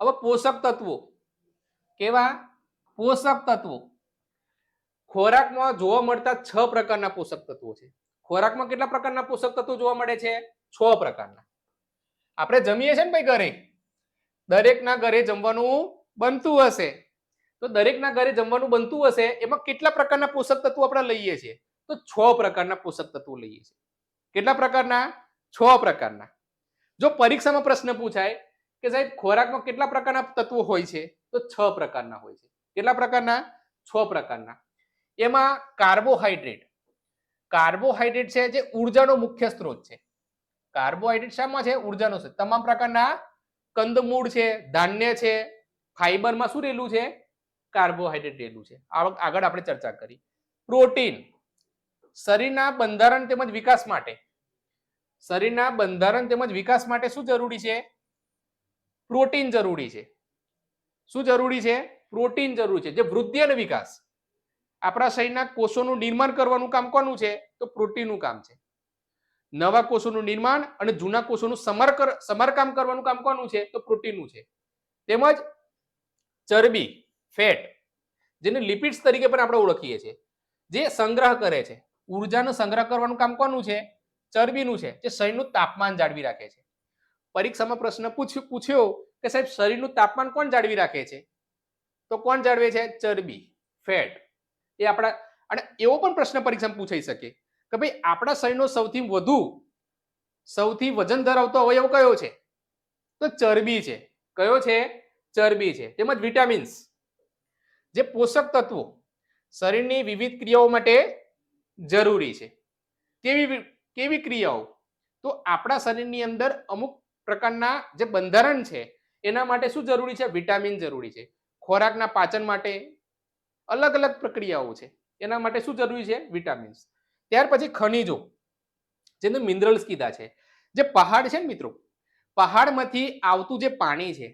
હવે પોષક તત્વો. કેવા? પોષક તત્વો. ખોરાકમાં જોવા મળતા છ પ્રકારના પોષક તત્વો છે. ખોરાકમાં કેટલા પ્રકારના પોષક તત્વો જોવા મળે છે? છ પ્રકારના. આપણે જમીએ છે ને ભાઈ ઘરે. દરેકના ઘરે જમવાનું બનતું હશે. તો દરેકના ઘરે જમવાનું બનતું હશે, એમાં કેટલા પ્રકારના પોષક તત્વો આપણે લઈએ છીએ? તો છ પ્રકારના પોષક તત્વો લઈએ છીએ. કેટલા પ્રકારના? છ પ્રકારના. જો પરીક્ષામાં પ્રશ્ન પૂછાય કે સાહેબ, ખોરાકમાં કેટલા પ્રકારના તત્વો હોય છે? તો છ પ્રકારના હોય છે. કેટલા પ્રકારના? છ પ્રકારના. એમાં કાર્બોહાઈડ્રેટ કાર્બોહાઈડ્રેટ છે જે ઉર્જાનો મુખ્ય સ્ત્રોત છે. કાર્બોહાઈડ્રેટ શામાં છે? ઉર્જાનો છે તમામ પ્રકારના કંદમૂળ છે, ધાન્ય છે ફાઈબરમાં શું રહેલું છે? કાર્બોહાઈડ્રેટ રહેલું છે. આગળ આપણે ચર્ચા કરી. પ્રોટીન. શરીરના બંધારણ તેમજ વિકાસ માટે. શરીરના બંધારણ તેમજ વિકાસ માટે શું જરૂરી છે? પ્રોટીન જરૂરી છે. શું જરૂરી છે? પ્રોટીન જરૂરી છે. જે વૃદ્ધિ અને વિકાસ. આપણા શરીરના કોષોનું નિર્માણ કરવાનું કામ કોનું છે? તો પ્રોટીનનું કામ છે. નવા કોષોનું નિર્માણ અને જૂના કોષોનું સમર સમરકામ કરવાનું કામ કોનું છે? તો પ્રોટીનનું છે. તેમજ ચરબી, ફેટ, જેને લિપિડ્સ તરીકે પણ આપણે ઓળખીએ છીએ, જે સંગ્રહ કરે છે. ઉર્જાનો સંગ્રહ કરવાનું કામ કોનું છે? ચરબીનું છે, જે શરીરનું તાપમાન જાળવી રાખે છે. પરીક્ષામાં પ્રશ્ન પૂછ્યો પૂછ્યો કે સાહેબ, શરીરનું તાપમાન કોણ જાળવી રાખે છે? તો કોણ જાળવે છે? ચરબી, ફેટ. એ આપણા, અને એવો પણ પ્રશ્ન પરીક્ષામાં પૂછાઈ શકે કે ભાઈ, આપણા શરીરનો સૌથી વધુ, સૌથી વજન ધરાવતો અવયવ કયો છે? તો ચરબી છે. કયો છે? ચરબી છે. તેમજ વિટામિન્સ. જે પોષક તત્વો શરીરની વિવિધ ક્રિયાઓ માટે જરૂરી છે. કેવી કેવી ક્રિયાઓ? તો આપણા શરીરની અંદર અમુક પ્રકારના જે બંધારણ છે, એના માટે શું જરૂરી છે? વિટામિન જરૂરી છે. ખોરાકના પાચન માટે અલગ અલગ પ્રક્રિયાઓ છે. એના માટે શું જરૂરી છે? વિટામિન્સ. ત્યાર પછી ખનિજો, જેને મિનરલ્સ કીધા છે. જે પહાડ છે ને મિત્રો, પહાડમાંથી આવતું જે પાણી છે,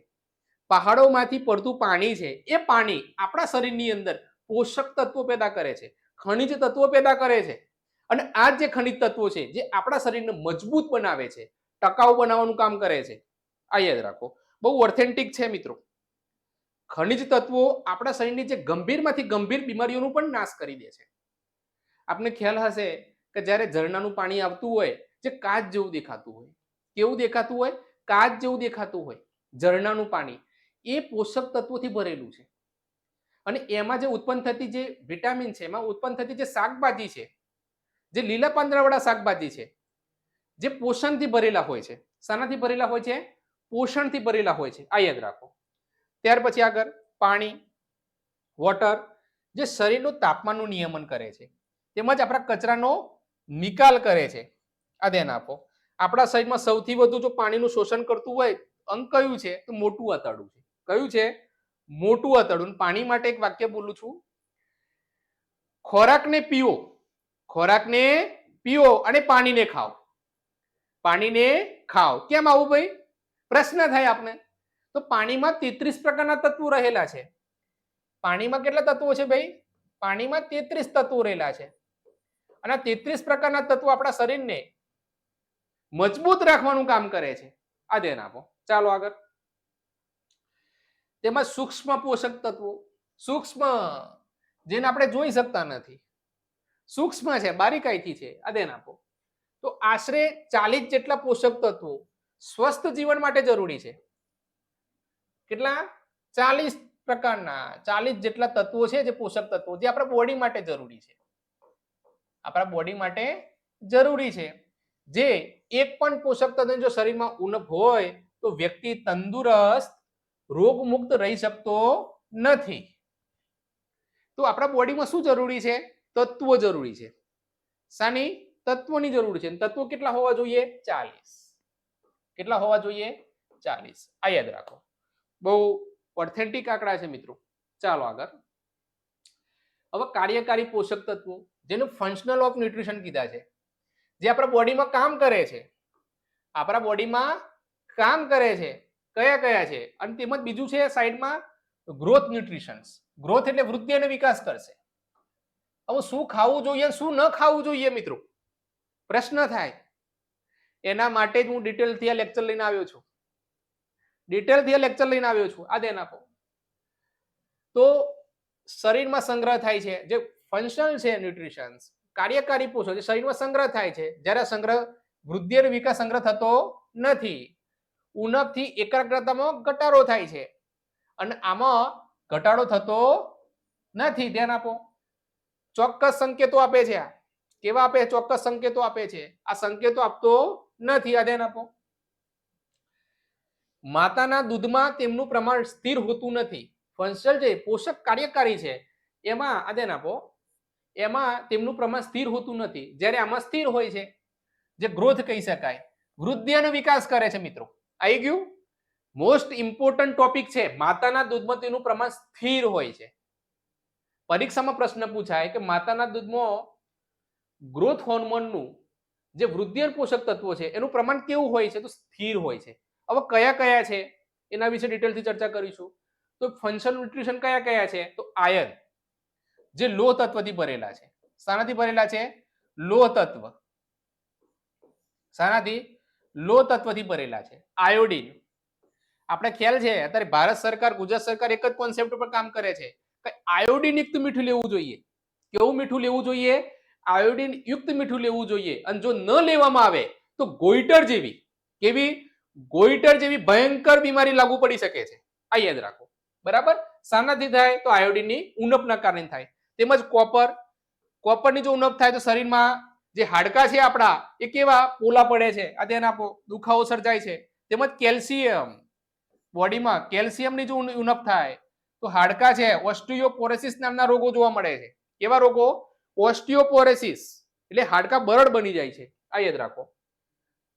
પહાડોમાંથી પડતું પાણી છે, એ પાણી આપણા શરીરની અંદર પોષક તત્વો પેદા કરે છે, ખનિજ તત્વો પેદા કરે છે. અને આ જે ખનિજ તત્વો છે, જે આપણા શરીરને મજબૂત બનાવે છે ટકાઉ બનાવવાનું કામ કરે છે. આ યાદ રાખો. બહુ ઓથેન્ટિક છે મિત્રો. ખનિજ તત્વો આપણા શરીરની જે ગંભીરમાંથી ગંભીર બીમારીઓનું પણ નાશ કરી દે છે. આપને ખ્યાલ હશે કે જ્યારે ઝરણાનું પાણી આવતું હોય, જે કાચ જેવું દેખાતું હોય, કેવું દેખાતું હોય? કાચ જેવું દેખાતું હોય, ઝરણાનું પાણી. એ પોષક તત્વોથી ભરેલું છે. અને એમાં જે ઉત્પન્ન થતી જે વિટામિન છે, એમાં ઉત્પન્ન થતી જે શાકભાજી છે, જે લીલા પાંદડાવાળા શાકભાજી છે જે પોષણથી ભરેલા હોય છે. શાનાથી ભરેલા હોય છે? પોષણથી ભરેલા હોય છે. આ યાદ રાખો. ત્યાર પછી આગળ પાણી વોટર જે શરીરનું તાપમાનનું નિયમન કરે છે. તેમજ આપણા કચરાનો નિકાલ કરે છે. આ ધ્યાન આપો. આપણા શરીરમાં સૌથી વધુ જો પાણીનું શોષણ કરતું હોય, અંગ કયું છે? તો મોટું આંતરડું છે. કયું છે? મોટું આંતરડું. પાણી માટે એક વાક્ય બોલું છું. ખોરાકને પીઓ. ખોરાકને પીઓ અને પાણીને ખાઓ. પાણીને ખાઓ. કેમ આવું ભાઈ? પ્રશ્ન થાય આપને. તો પાણીમાં તેત્રીસ પ્રકારના તત્વો રહેલા છે. પાણીમાં કેટલા તત્વો છે ભાઈ? પાણીમાં તેત્રીસ તત્વો રહેલા છે. અને તેત્રીસ પ્રકારના તત્વો આપણા શરીરને મજબૂત રાખવાનું કામ કરે છે. આ ધ્યાન આપો. ચાલો આગળ. તેમાં સૂક્ષ્મ પોષક તત્વો. સૂક્ષ્મ, જેને આપણે જોઈ શકતા નથી. સૂક્ષ્મ છે, બારીકાઈથી છે. આ ધ્યાન આપો. તો આશરે ચાલીસ જેટલા પોષક તત્વો સ્વસ્થ જીવન માટે જરૂરી છે. કેટલા? ચાલીસ પ્રકારના, ચાલીસ જેટલા તત્વો છે જે પોષક તત્વો, જે આપણા બોડી માટે જરૂરી છે. આપણા બોડી માટે જરૂરી છે. જે એક પણ પોષક તત્વ જો શરીરમાં ઉણપ હોય, તો વ્યક્તિ તંદુરસ્ત, રોગમુક્ત રહી શકતો નથી. તો આપણા બોડીમાં શું જરૂરી છે? તત્વો જરૂરી છે. શાની તત્વોની જરૂર છે. તત્વો કેટલા હોવા જોઈએ? ચાલીસ. કેટલા હોવા જોઈએ? ચાલીસ. આ યાદ રાખો. બહુ ઓથેન્ટિક આંકડા છે મિત્રો. ચાલો આગળ. હવે કાર્યકારી પોષક તત્વો, જેનું ફંક્શનલ ઓફ ન્યુટ્રિશન કીધા છે. જે આપણા બોડીમાં કામ કરે છે. આપણા બોડીમાં કામ કરે છે. કયા કયા છે? અને તેમજ બીજું છે સાઈડમાં ગ્રોથ ન્યુટ્રિશન્સ ગ્રોથ એટલે વૃદ્ધિ અને વિકાસ કરશે. હવે શું ખાવું જોઈએ શું ન ખાવું જોઈએ મિત્રો? પ્રશ્ન થાય. એના માટે જ હું ડિટેલથી આ લેક્ચર લઈને આવ્યો છું. ડિટેલથી લેક્ચર લઈને આવ્યો છું. આ ધ્યાન આપો. તો શરીરમાં સંગ્રહ થાય છે. જે ફંક્શનલ છે ન્યુટ્રિશન્સ કાર્યકારી પોષક જે શરીરમાં સંગ્રહ થાય છે, જ્યારે સંગ્રહ વૃદ્ધિ અને વિકાસ સંગ્રહ થતો નથી. ઉણપથી એકાગ્રતામાં ઘટાડો થાય છે. અને આમાં ઘટાડો થતો નથી. ધ્યાન આપો. ચોક્કસ સંકેતો આપે છે આ. કેવા આપે? ચોક્કસ સંકેતો આપે છે. આ સંકેતો આપતો નથી. આ ધ્યાન આપો. માતાના દૂધમાં તેમનું પ્રમાણ સ્થિર હોતું નથી. ફંક્શનલ જે પોષક કાર્યકારી છે, એમાં, આ ધ્યાન આપો, એમાં તેમનું પ્રમાણ સ્થિર હોતું નથી. જ્યારે આમાં સ્થિર હોય છે, જે ગ્રોથ કહી શકાય. વૃદ્ધિ અને વિકાસ કરે છે મિત્રો. આવી ગયું? મોસ્ટ ઇમ્પોર્ટન્ટ ટોપિક છે, માતાના દૂધમાં તેનું પ્રમાણ સ્થિર હોય છે. પરીક્ષામાં પ્રશ્ન પૂછાય કે માતાના દૂધમાં ગ્રોથ હોર્મોનનું જે વૃદ્ધિયર પોષક તત્વો છે, એનું પ્રમાણ કેવું હોય છે તો સ્થિર હોય છે. હવે કયા કયા છે? એના વિશે ડિટેલથી ચર્ચા કરીશું. તો ફંક્શન ન્યુટ્રિશન કયા કયા છે? તો આયર્ન જે લોહ તત્વથી ભરેલા છે. શાનાથી ભરેલા છે? લોહ તત્વ. શાનાથી લોહ તત્વથી ભરેલા છે. આયોડિન આપણે ખ્યાલ છે, અત્યારે ભારત સરકાર, ગુજરાત સરકાર એક જ કોન્સેપ્ટ ઉપર કામ કરે છે કે આયોડિનયુક્ત મીઠું લેવું જોઈએ. કેવું મીઠું લેવું જોઈએ? આયોડિન યુક્ત મીઠું લેવું જોઈએ. અને જો ન લેવામાં આવે, તો ગોઈટર જેવી, કેવી? ગોઈટર જેવી ભયંકર બીમારી લાગુ પડી શકે છે. આ યાદ રાખો. બરાબર? શાનાથી થાય તો આયોડિનની ઉણપના કારણે થાય. તેમજ કોપર. કોપરની જો ઉણપ થાય તો શરીરમાં જે હાડકા છે આપણા, એ કેવા? પોલા પડે છે. આ ધ્યાન આપો. દુખાવો સર્જાય છે. તેમજ કેલ્શિયમ. બોડીમાં કેલ્શિયમની જો ઉણ- ઉણપ થાય, તો હાડકા છે ઓસ્ટિયોપોરેસિસ નામના રોગો જોવા મળે છે. કેવા રોગો? ઓસ્ટિયોપોરેસિસ એટલે હાડકા બરડ બની જાય છે. આ યાદ રાખો.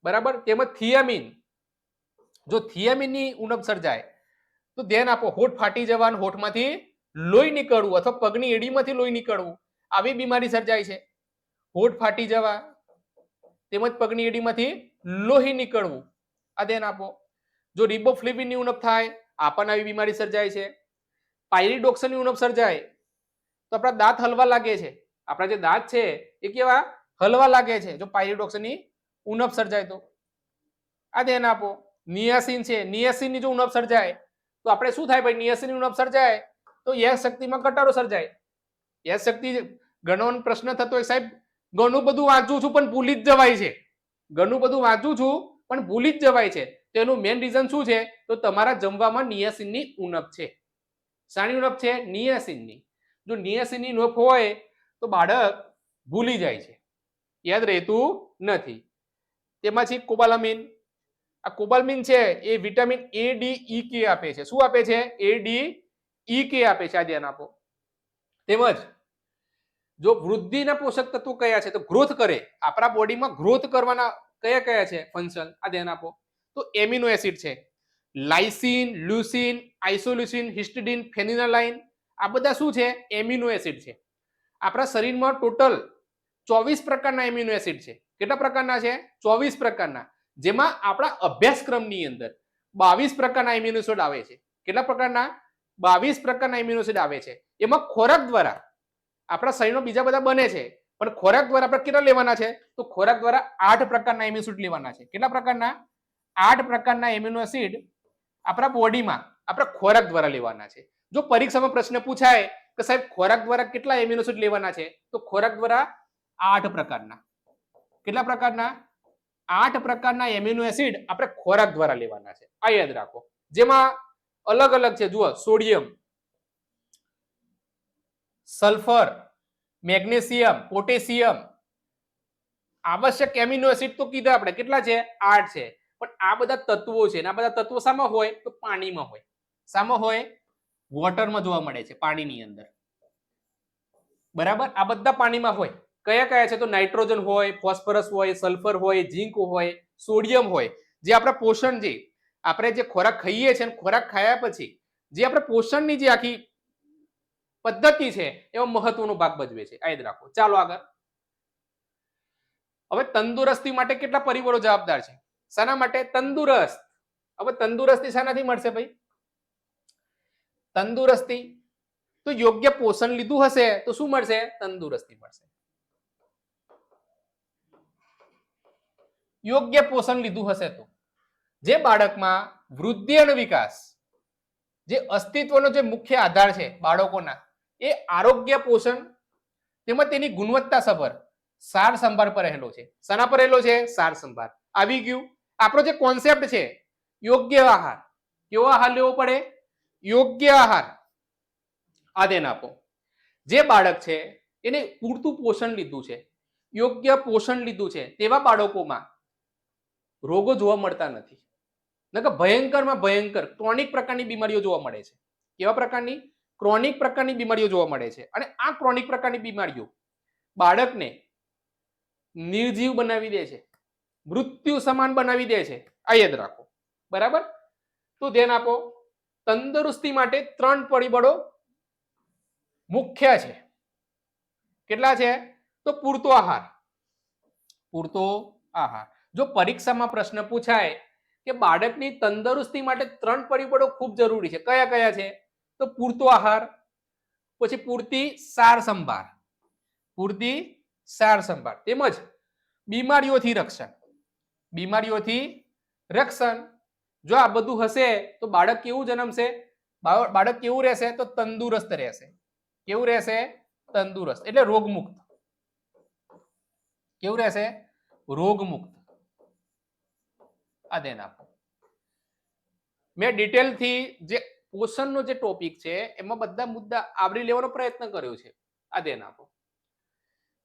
બરાબર? તેમજ થિયામિન. જો થિયામિનની ઉણપ સર્જાય, તો ધ્યાન આપો, હોઠ ફાટી જવાનું, હોઠમાંથી લોહી નીકળવું અથવા પગની એડીમાંથી લોહી નીકળવું, આવી બીમારી સર્જાય છે. હોઠ ફાટી જવા, તેમજ પગની એડીમાંથી લોહી નીકળવું, આ ધ્યાન આપો. જો રિબોફ્લેવિનની ઉણપ થાય આપણને આવી બીમારી સર્જાય છે. પાયરીડોક્સનની ઉણપ સર્જાય, તો આપણા દાંત હલવા લાગે છે. આપણા જે દાંત છે, એ કેવા હલવા લાગે છે. જો પાયરીડોક્સનની ઉણપ સર્જાય તો. આ ધ્યાન આપો. નિયાસિન છે. નિયાસિનની જો ઉણપ સર્જાય, તો આપણે શું થાય ભાઈ? નિયાસિનની ઉણપ સર્જાય, તો યશ શક્તિમાં ઘટાડો સર્જાય. યશ શક્તિ ગણવાનો પ્રશ્ન થતો હોય. સાહેબ, ઘણું બધું વાંચું છું, પણ ભૂલી જ જવાય છે. ઘણું બધું વાંચું છું, પણ ભૂલી જ જવાય છે. તેનું મેઇન રીઝન શું છે? તો તમારા જમવામાં નિયાસિનની ઉણપ છે. શાની ઉણપ છે? નિયાસિનની. જો નિયાસિનની ઉણપ હોય તો બાળક ભૂલી જાય છે. યાદ રહેતું નથી. તેમાં છે કોબાલામિન, આ કોબાલમિન છે એ વિટામિન એ, ડી, ઈ, કે આપે છે. શું આપે છે? એ, ડી, ઈ, કે આપે છે. આ ધ્યાન આપો. તેમજ જો વૃદ્ધિના પોષક તત્વો કયા છે? તો ગ્રોથ કરે. આપણા બોડીમાં ગ્રોથ કરવાના કયા કયા છે? ફંક્શન. આ ધ્યાન આપો. તો એમિનો એસિડ છે. Lysine leucine, isoleucine, histidine phenylalanine આ બધા શું છે? એમિનો એસિડ છે. આપણા શરીરમાં ટોટલ ચોવીસ પ્રકારના એમ્યુનો એસિડ છે. કેટલા પ્રકારના છે? ચોવીસ પ્રકારના. જેમાં આપણા અભ્યાસક્રમની અંદર બાવીસ પ્રકારના એમ્યુનોસિડ આવે છે. કેટલા પ્રકારના? બાવીસ પ્રકારના એસિડ આવે છે. એમાં ખોરાક દ્વારા આપણા શરીરમાં બીજા બધા બને છે. પણ ખોરાક દ્વારા આપણે કેટલા લેવાના છે? તો ખોરાક દ્વારા આઠ પ્રકારના એસિડ લેવાના છે. કેટલા પ્રકારના? આઠ પ્રકારના એમિનો એસિડ આપણા બોડીમાં આપણા ખોરાક દ્વારા લેવાના છે. જો પરીક્ષામાં પ્રશ્ન પૂછાય કે સાહેબ, ખોરાક દ્વારા કેટલા એમિનોસિડ લેવાના છે? તો ખોરાક દ્વારા આઠ પ્રકારના. કેટલા પ્રકારના? આઠ પ્રકારના એમિનો એસિડ આપણે ખોરાક દ્વારા લેવાના છે. આ યાદ રાખો. જેમાં અલગ અલગ છે. જુઓ સોડિયમ સલ્ફર મેગ્નેશિયમ પોટેશિયમ આવશ્યક એમિનો એસિડ તો કીધા આપણે. કેટલા છે? આઠ છે. પણ આ બધા તત્વો છે આ બધા તત્વો શામાં હોય? તો પાણીમાં હોય. શામાં હોય? વોટરમાં જોવા મળે છે પાણીની અંદર. બરાબર? આ બધા પાણીમાં હોય. કયા કયા છે? તો નાઇટ્રોજન હોય, ફોસ્ફરસ હોય, સલ્ફર હોય, ઝીંક હોય, સોડિયમ હોય. જે આપણા પોષણ જે આપણે જે ખોરાક ખાઈએ છીએ ખોરાક ખાયા પછી જે આપણે પોષણની જે આખી પદ્ધતિ છે, એમાં મહત્વનો ભાગ ભજવે છે. યાદ રાખો. ચાલો આગળ. હવે તંદુરસ્તી માટે કેટલા પરિબળો જવાબદાર છે? શાના માટે તંદુરસ્ત. હવે તંદુરસ્તી શાનાથી મળશે ભાઈ? તંદુરસ્તી. તો યોગ્ય પોષણ લીધું હશે તો શું મળશે? તંદુરસ્તી મળશે. યોગ્ય પોષણ લીધું હશે તો. જે બાળકમાં વૃદ્ધિ અને વિકાસ, જે અસ્તિત્વનો જે મુખ્ય આધાર છે બાળકોના, એ આરોગ્ય પોષણ તેમજ તેની ગુણવત્તા સભર સાર સંભાળ પર રહેલો છે. શાના પર રહેલો છે? સાર સંભાળ. આવી ગયું. આપણો જે કોન્સેપ્ટ છે, યોગ્ય આહાર. કેવો આહાર લેવો પડે? યોગ્ય આહાર. આ ધ્યાન આપો. જે બાળક છે, એને પૂરતું પોષણ લીધું છે, યોગ્ય પોષણ લીધું છે, તેવા બાળકોમાં રોગો જોવા મળતા નથી. નકર ભયંકરમાં ભયંકર ક્રોનિક પ્રકારની બીમારીઓ જોવા મળે છે. કેવા પ્રકારની? ક્રોનિક પ્રકારની બીમારીઓ જોવા મળે છે. અને આ ક્રોનિક પ્રકારની બીમારીઓ બાળકને નિર્જીવ બનાવી દે છે. મૃત્યુ સમાન બનાવી દે છે. આ યાદ રાખો. બરાબર? તો ધ્યાન આપો. તંદુરસ્તી માટે ત્રણ પરિબળો મુખ્ય છે. કેટલા છે? તો પૂરતો આહાર. પૂરતો આહાર. જો પરીક્ષામાં પ્રશ્ન પૂછાય કે બાળકની તંદુરસ્તી માટે ત્રણ પરિબળો ખૂબ જરૂરી છે, કયા કયા છે? તો પૂરતો આહાર, પછી પૂરતી સાર સંભાળ પૂરતી સાર સંભાળ તેમજ બીમારીઓથી રક્ષણ. બીમારીઓથી રક્ષણ. જો આ બધું હશે, તો બાળક કેવું જન્મશે? બાળક કેવું રહેશે? તો તંદુરસ્ત રહેશે. કેવું રહેશે? તંદુરસ્ત. એટલે રોગમુક્ત. કેવું રહેશે? રોગમુક્ત. આ ધ્યાન આપો. મેં ડિટેલથી જે પોષણનો જે ટોપિક છે, એમાં બધા મુદ્દા આવરી લેવાનો પ્રયત્ન કર્યો છે. આ ધ્યાન આપો.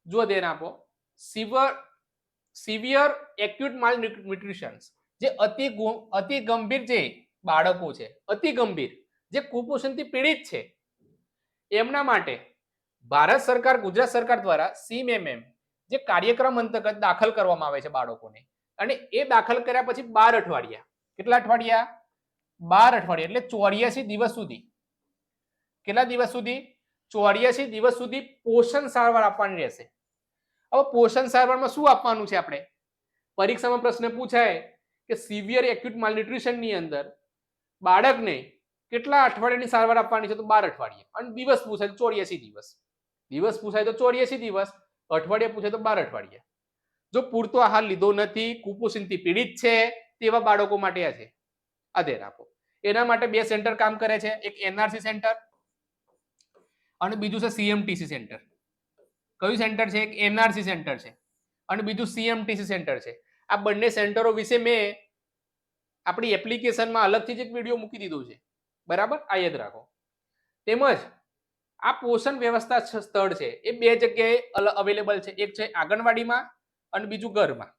જો ધ્યાન આપો. Severe, severe acute malnutrition જે અતિ અતિ ગંભીર જે બાળકો છે, અતિ ગંભીર, જે કુપોષણથી પીડિત છે, એમના માટે ભારત સરકાર, ગુજરાત સરકાર દ્વારા સીમએમએમ જે કાર્યક્રમ અંતર્ગત દાખલ કરવામાં આવે છે બાળકોને, અને એ દાખલ કર્યા પછી બાર અઠવાડિયા, કેટલા અઠવાડિયા? બાર અઠવાડિયા, એટલે ચોર્યાસી દિવસ સુધી. કેટલા દિવસ સુધી? ચોર્યાસી દિવસ સુધી પોષણ સારવાર આપવાની રહેશે. હવે પોષણ સારવારમાં શું આપવાનું છે આપણે? પરીક્ષામાં પ્રશ્ન પૂછાય કે સિવિયર એક્યુટ માલન્યુટ્રિશનની અંદર બાળકને કેટલા અઠવાડિયાની સારવાર આપવાની છે તો બાર અઠવાડિયા. અને દિવસ પૂછાય તો ચોર્યાસી દિવસ. દિવસ પૂછાય તો ચોર્યાસી દિવસ, અઠવાડિયા પૂછાય તો બાર અઠવાડિયા. જો પૂરતો આહાર લીધો નથી, કુપોષણથી પીડિત છે, તેવા બાળકો માટે આ છે આ ધ્યાન આપો. એના માટે બે સેન્ટર કામ કરે છે. એક એનઆરસી સેન્ટર અને બીજું છે સીએમટીસી સેન્ટર. કયું સેન્ટર છે? એક એનઆરસી સેન્ટર છે. અને બીજું સીએમટીસી સેન્ટર છે. આ બંને સેન્ટરો વિશે મેં આપણી એપ્લિકેશનમાં અલગથી જ એક વીડિયો મૂકી દીધો છે. બરાબર? આ યાદ રાખો. તેમજ આ પોષણ વ્યવસ્થા સ્થળ છે. એ બે જગ્યાએ અવેલેબલ છે. એક છે આંગણવાડીમાં અને બીજું ઘરમાં.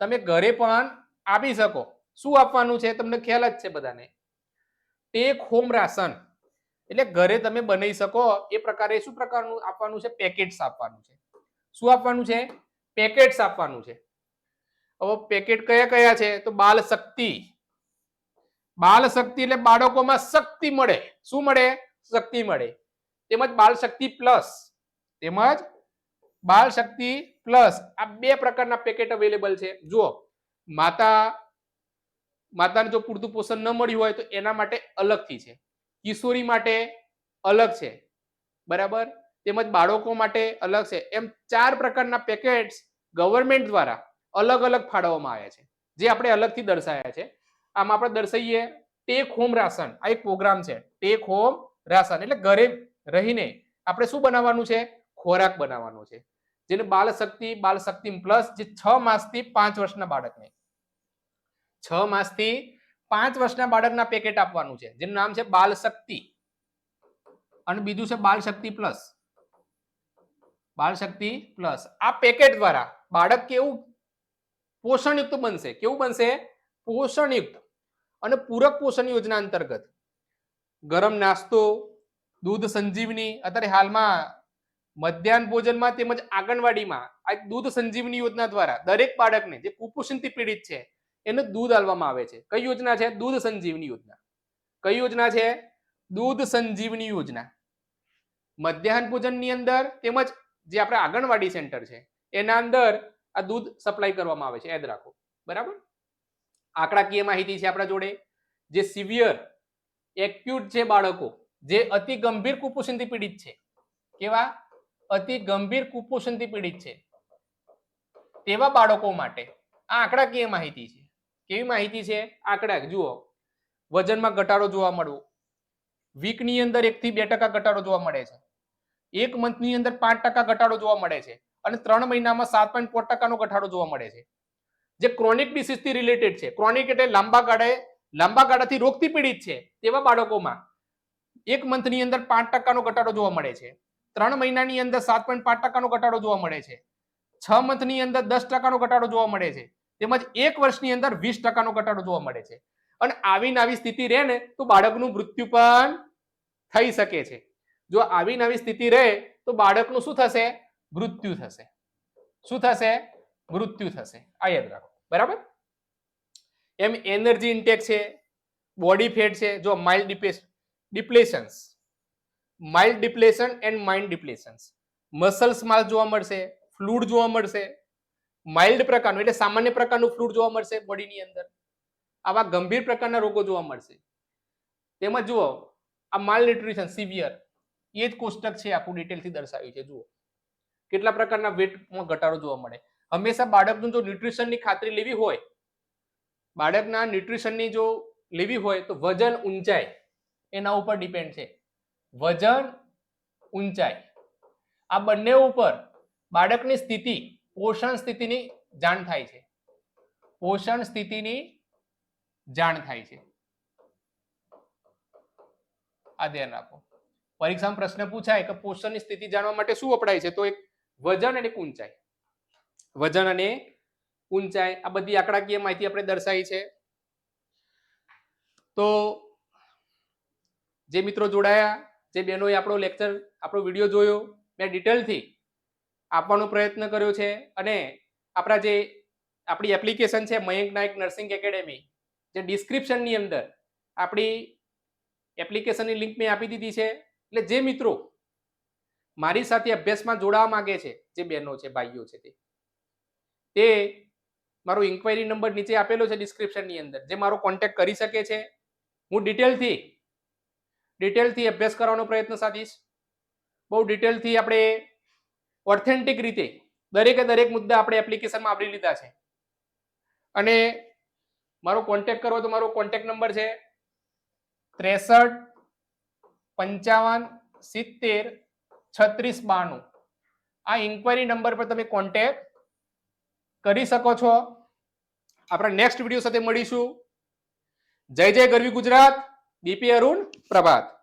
તમે ઘરે પણ આપી શકો. શું આપવાનું છે તમને ખ્યાલ જ છે બધાને. Take home ration. એટલે ઘરે તમે બનાવી શકો. એ પ્રકારે શું પ્રકારનું આપવાનું છે? પેકેટ્સ આપવાનું છે. શું આપવાનું છે? પેકેટ્સ આપવાનું છે. હવે પેકેટ કયા કયા છે? તો બાલ શક્તિ બાલ શક્તિ એટલે બાળકોમાં શક્તિ મળે. શું મળે? શક્તિ મળે. તેમજ બાલ શક્તિ પ્લસ તેમજ બાલ શક્તિ પ્લસ આ બે પ્રકારના પેકેટ અવેલેબલ છે. જુઓ. માતા, માતાને જો પૂરતું પોષણ ન મળ્યું હોય તો એના માટે અલગથી છે. કિશોરી માટે અલગ છે. બરાબર? તેમજ બાળકો માટે અલગ છે. એમ ચાર પ્રકારના પેકેટ્સ ગવર્મેન્ટ દ્વારા અલગ અલગ ફાળવવામાં આવ્યા છે, જે આપણે અલગથી દર્શાયા છે. આમાં આપણે દર્શાવીએ ટેક હોમ રાશન, આ એક પ્રોગ્રામ છે ટેક હોમ રાશન. એટલે ઘરે રહીને આપણે શું બનાવવાનું છે? ખોરાક બનાવવાનો છે. જેને બાલ શક્તિ બાલ શક્તિ પ્લસ જે છ માસથી પાંચ વર્ષના બાળકને. છ માસથી પાંચ વર્ષના બાળકના પેકેટ આપવાનું છે. જેનું નામ છે બાલ શક્તિ અને બીજું છે બાલ શક્તિ પ્લસ બાળ શક્તિ પ્લસ આ પેકેટ દ્વારા બાળક કેવું પોષણયુક્ત બનશે. કેવું બનશે? પોષણયુક્ત. અને પૂરક પોષણ યોજના અંતર્ગત ગરમ નાસ્તો, દૂધ સંજીવની, અત્યારે હાલમાં મધ્યાહન ભોજનમાં તેમજ આંગણવાડીમાં આ દૂધ સંજીવની યોજના દ્વારા દરેક બાળકને જે કુપોષણથી પીડિત છે, એને દૂધ આપવામાં આવે છે. કઈ યોજના છે? દૂધ સંજીવની યોજના. કઈ યોજના છે? દૂધ સંજીવની યોજના. મધ્યાહન ભોજનની અંદર તેમજ જે આપણે આંગણવાડી સેન્ટર છે, એના અંદર આ દૂધ સપ્લાય કરવામાં આવે છે, યાદ રાખો. બરાબર? આંકડાકીય માહિતી છે આપણા જોડે. જે સિવિયર એક્યુટ છે બાળકો, જે અતિ ગંભીર કુપોષણથી પીડિત છે. કેવા? અતિ ગંભીર કુપોષણથી પીડિત છે. તેવા બાળકો માટે આ આંકડાકીય માહિતી છે. કેવી માહિતી છે? આંકડા, જુઓ. વજનમાં ઘટાડો જોવા મળવો વીકની અંદર એક થી બે ટકા ઘટાડો જોવા મળે છે. એક મંથની અંદર પાંચ ટકા ઘટાડો જોવા મળે છે. અને ત્રણ મહિનામાં સાત પોઈન્ટ પાંચ ટકાનો ઘટાડો જોવા મળે છે. જે ક્રોનિક ડિસીઝથી રિલેટેડ છે. ક્રોનિક એટલે લાંબા ગાળે લાંબા ગાળાથી રોગથી પીડિત છે તેવા બાળકોમાં એક મંથની અંદર પાંચ ટકાનો ઘટાડો જોવા મળે છે. ત્રણ મહિનાની અંદર સાત પોઈન્ટ પાંચ ટકાનો ઘટાડો જોવા મળે છે. છ મંથની અંદર દસ ટકાનો ઘટાડો જોવા મળે છે. તેમજ એક વર્ષની અંદર વીસ ટકાનો ઘટાડો જોવા મળે છે. અને આવી આવી સ્થિતિ રહે ને તો બાળકનું મૃત્યુ પણ થઈ શકે છે. જો આવી આવી સ્થિતિ રહે તો બાળકનું શું થશે? મૃત્યુ થશે. શું થશે? મૃત્યુ થશે. આ યાદ રાખો. બરાબર? એમ એનર્જી ઇન્ટેક છે બોડી ફેટ છે, જો mild depletions mild depletion and mind depletions muscles માલ જોવા મળશે ફ્લૂડ જોવા મળશે. માઇલ્ડ પ્રકારનું, એટલે સામાન્ય પ્રકારનું ફ્લૂડ જોવા મળશે બોડીની અંદર. આવા ગંભીર પ્રકારના રોગો જોવા મળશે. તેમજ જુઓ, આ માલ ન્યુટ્રિશન સિવિયર એ જ કોષ્ટક છે આખું ડિટેલથી દર્શાવ્યું છે. જુઓ. કેટલા પ્રકારના વેટમાં ઘટાડો જોવા મળે? હંમેશા બાળકનું જો ન્યુટ્રિશનની ખાતરી લેવી હોય, બાળકના ન્યુટ્રિશનની જો લેવી હોય, તો વજન ઊંચાઈ એના ઉપર ડિપેન્ડ છે. વજન ઊંચાઈ. આ બંને ઉપર બાળકની સ્થિતિ, પોષણ સ્થિતિની જાણ થાય છે. પોષણ સ્થિતિની જાણ થાય છે. આ ધ્યાન રાખો. પરીક્ષામાં પ્રશ્ન પૂછાય કે પોષણની સ્થિતિ જાણવા માટે શું વપરાય છે? તો એક વજન અને ઊંચાઈ. વજન અને ઊંચાઈ, આ બધી આંકડાકીય માહિતી આપણે દર્શાવી છે. તો જે મિત્રો જોડાયા, જે બહેનોએ આપણો લેક્ચર, આપણો વીડિયો જોયો, મેં ડિટેલથી આપવાનો પ્રયત્ન કર્યો છે અને આપણા જે આપણી એપ્લિકેશન છે મયંક નાયક નર્સિંગ એકેડેમી, જે ડિસ્ક્રિપ્શનની અંદર આપણી એપ્લિકેશનની લિંક મેં આપી દીધી છે. એટલે જે મિત્રો મારી સાથે અભ્યાસમાં જોડાવા માંગે છે, જે બહેનો છે, ભાઈઓ છે તે. તે મારો ઇન્ક્વાયરી નંબર નીચે આપેલો છે ડિસ્ક્રિપ્શનની અંદર. જે મારો કોન્ટેક્ટ કરી શકે છે. હું ડિટેલથી ડિટેલથી અભ્યાસ કરવાનો પ્રયત્ન સાધીશ. બહુ ડિટેલથી આપણે ઓથેન્ટિક રીતે, દરેકે દરેક મુદ્દા આપણે એપ્લિકેશનમાં આવરી લીધા છે. અને મારો કોન્ટેક્ટ કરવો તો મારો કોન્ટેક્ટ નંબર છે ત્રેસઠ પંચાવન સિત્તેર છત્રીસ બાણું. આ ઇન્ક્વાયરી નંબર પર તમે કોન્ટેક્ટ કરી શકો છો. આપણે નેક્સ્ટ વીડિયો સાથે મળીશું. જય જય ગરવી ગુજરાત બીપી અરુણ પ્રભાત.